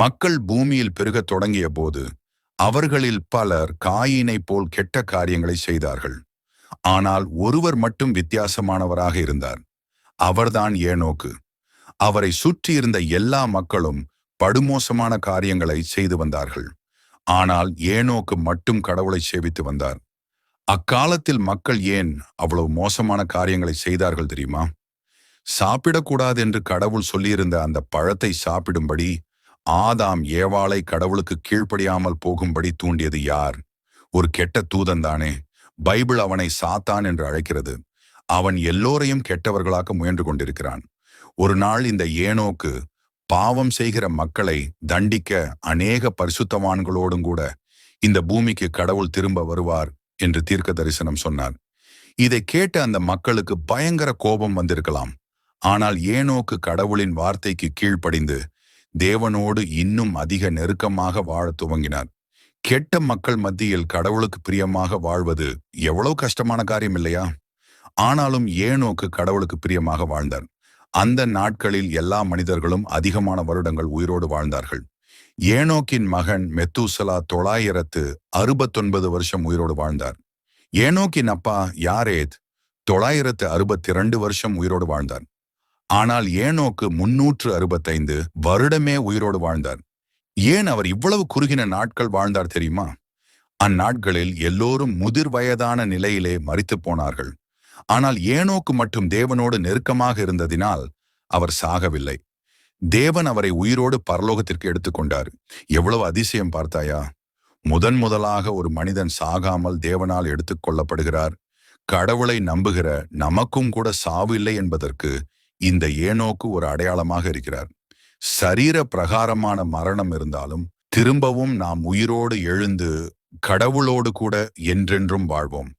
மக்கள் பூமியில் பெருகத் தொடங்கிய போது அவர்களில் பலர் காயினைப் போல் கெட்ட காரியங்களை செய்தார்கள். ஆனால் ஒருவர் மட்டும் வித்தியாசமானவராக இருந்தார். அவர்தான் ஏனோக்கு. அவரை சுற்றியிருந்த எல்லா மக்களும் படுமோசமான காரியங்களை செய்து வந்தார்கள். ஆனால் ஏனோக்கு மட்டும் கடவுளை சேவித்து வந்தார். அக்காலத்தில் மக்கள் ஏன் அவ்வளவு மோசமான காரியங்களை செய்தார்கள் தெரியுமா? சாப்பிடக்கூடாது என்று கடவுள் சொல்லியிருந்த அந்த பழத்தை சாப்பிடும்படி ஆதாம் ஏவாளை கடவுளுக்கு கீழ்ப்படியாமல் போகும்படி தூண்டியது யார்? ஒரு கெட்ட தூதன் தானே. பைபிள் அவனை சாத்தான் என்று அழைக்கிறது. அவன் எல்லோரையும் கெட்டவர்களாக முயன்று கொண்டிருக்கிறான். ஒரு நாள் இந்த ஏனோக்கு பாவம் செய்கிற மக்களை தண்டிக்க அநேக பரிசுத்தவான்களோடும் கூட இந்த பூமிக்கு கடவுள் திரும்ப வருவார் என்று தீர்க்க தரிசனம் சொன்னார். இதை கேட்ட அந்த மக்களுக்கு பயங்கர கோபம் வந்திருக்கலாம். ஆனால் ஏனோக்கு கடவுளின் வார்த்தைக்கு கீழ்ப்படிந்து தேவனோடு இன்னும் அதிக நெருக்கமாக வாழத் துவங்கினார். கெட்ட மக்கள் மத்தியில் கடவுளுக்கு பிரியமாக வாழ்வது எவ்வளவு கஷ்டமான காரியம் இல்லையா? ஆனாலும் ஏனோக்கு கடவுளுக்கு பிரியமாக வாழ்ந்தார். அந்த நாட்களில் எல்லா மனிதர்களும் அதிகமான வருடங்கள் உயிரோடு வாழ்ந்தார்கள். ஏனோக்கின் மகன் மெத்தூசலா தொள்ளாயிரத்து அறுபத்தொன்பது வருஷம் உயிரோடு வாழ்ந்தார். ஏனோக்கின் அப்பா யாரேத் தொள்ளாயிரத்து அறுபத்தி இரண்டு வருஷம் உயிரோடு வாழ்ந்தார். ஆனால் ஏனோக்கு முன்னூற்று அறுபத்தைந்து வருடமே உயிரோடு வாழ்ந்தார். ஏன் அவர் இவ்வளவு குறுகின நாட்கள் வாழ்ந்தார் தெரியுமா? அந்நாட்களில் எல்லோரும் முதிர் வயதான நிலையிலே மறித்து போனார்கள். ஆனால் ஏனோக்கு மட்டும் தேவனோடு நெருக்கமாக இருந்ததினால் அவர் சாகவில்லை. தேவன் அவரை உயிரோடு பரலோகத்திற்கு எடுத்துக்கொண்டார் எவ்வளவு அதிசயம் பார்த்தாயா? முதன் முதலாக ஒரு மனிதன் சாகாமல் தேவனால் எடுத்துக்கொள்ளப்படுகிறார் கடவுளை நம்புகிற நமக்கும் கூட சாவு இல்லை என்பதற்கு இந்த ஏனோக்கு ஒரு அடையாளமாக இருக்கிறார். சரீர பிரகாரமான மரணம் இருந்தாலும் திரும்பவும் நாம் உயிரோடு எழுந்து கடவுளோடு கூட என்றென்றும் வாழ்வோம்.